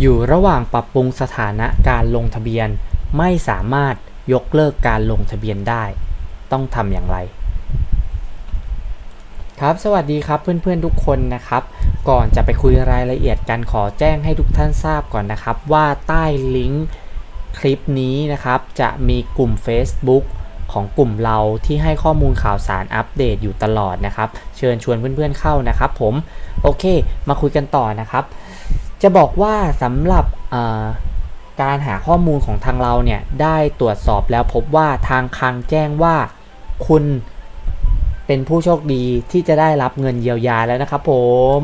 อยู่ระหว่างปรับปรุงสถานะการลงทะเบียน ไม่สามารถยกเลิกการลงทะเบียนได้ ต้องทำอย่างไร ครับสวัสดีครับเพื่อนๆทุกคนนะครับ ก่อนจะไปคุยรายละเอียดกันขอแจ้งให้ทุกท่านทราบก่อนนะครับ ว่าใต้ลิงก์คลิปนี้นะครับ จะมีกลุ่ม Facebook ของกลุ่มเราที่ให้ข้อมูลข่าวสารอัปเดตอยู่ตลอดนะครับ เชิญชวนเพื่อนๆเข้านะครับ ผมโอเค มาคุยกันต่อนะครับ จะบอกว่าสำหรับการหาข้อมูลของทางเราเนี่ยได้ตรวจสอบแล้วพบว่าทางคลังแจ้งว่าคุณเป็นผู้โชคดีที่จะได้รับเงินเยียวยาแล้วนะครับผม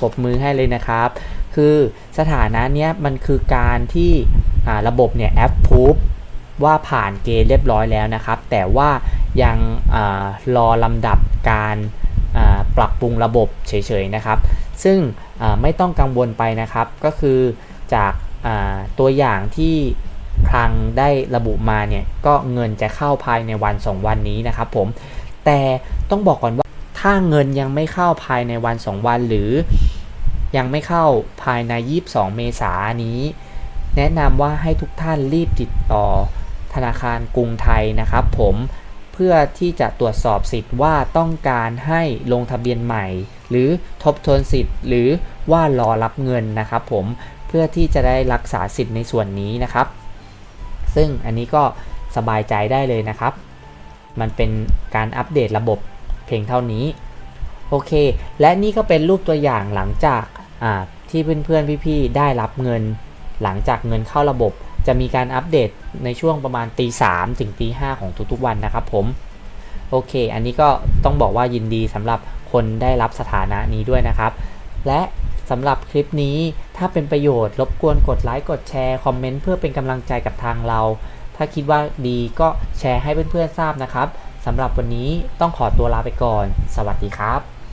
ปรบมือให้เลยนะครับ คือสถานะเนี้ยมันคือการที่ระบบเนี่ยแอปพูฟว่าผ่านเกณฑ์เรียบร้อยแล้วนะครับ แต่ว่ายังอรอลำดับการปรับปรุงระบบเฉยๆนะครับ ซึ่งไม่ต้องกังวลไปนะครับก็คือจากาตัวอย่างที่คลังได้ระบุมาเนี่ยก็เงินจะเข้าภายในวัน 2 วันนี้นะครับผมแต่ต้องบอกก่อนว่าถ้าเงินยังไม่เข้าภายในวัน 2 วัน หรือยังไม่เข้าภายใน 22 เมษายนนี้ แนะนำว่าให้ทุกท่านรีบติดต่อธนาคารกรุงไทยนะครับผม เพื่อที่จะตรวจสอบสิทธิ์ว่าต้องการให้ลงทะเบียนใหม่ หรือทบทวนสิทธิ์ หรือว่ารอรับเงินนะครับผมเพื่อที่จะได้รักษาสิทธิ์ในส่วนนี้นะครับ ซึ่งอันนี้ก็สบายใจได้เลยนะครับ มันเป็นการอัปเดตระบบเพียงเท่านี้โอเค และนี่ก็เป็นรูปตัวอย่างหลังจากที่เพื่อนๆพี่ๆได้รับเงิน หลังจากเงินเข้าระบบ จะมีการอัปเดตในช่วงประมาณตีสามถึงตีห้าของทุกๆวันนะครับผมโอเค อันนี้ก็ต้องบอกว่ายินดีสำหรับคนได้รับสถานะนี้ด้วยนะครับ และสำหรับคลิปนี้ถ้าเป็นประโยชน์รบกวนกดไลค์กดแชร์คอมเมนต์เพื่อเป็นกำลังใจกับทางเรา ถ้าคิดว่าดีก็แชร์ให้เพื่อนๆทราบนะครับสำหรับวันนี้ต้องขอตัวลาไปก่อน สวัสดีครับ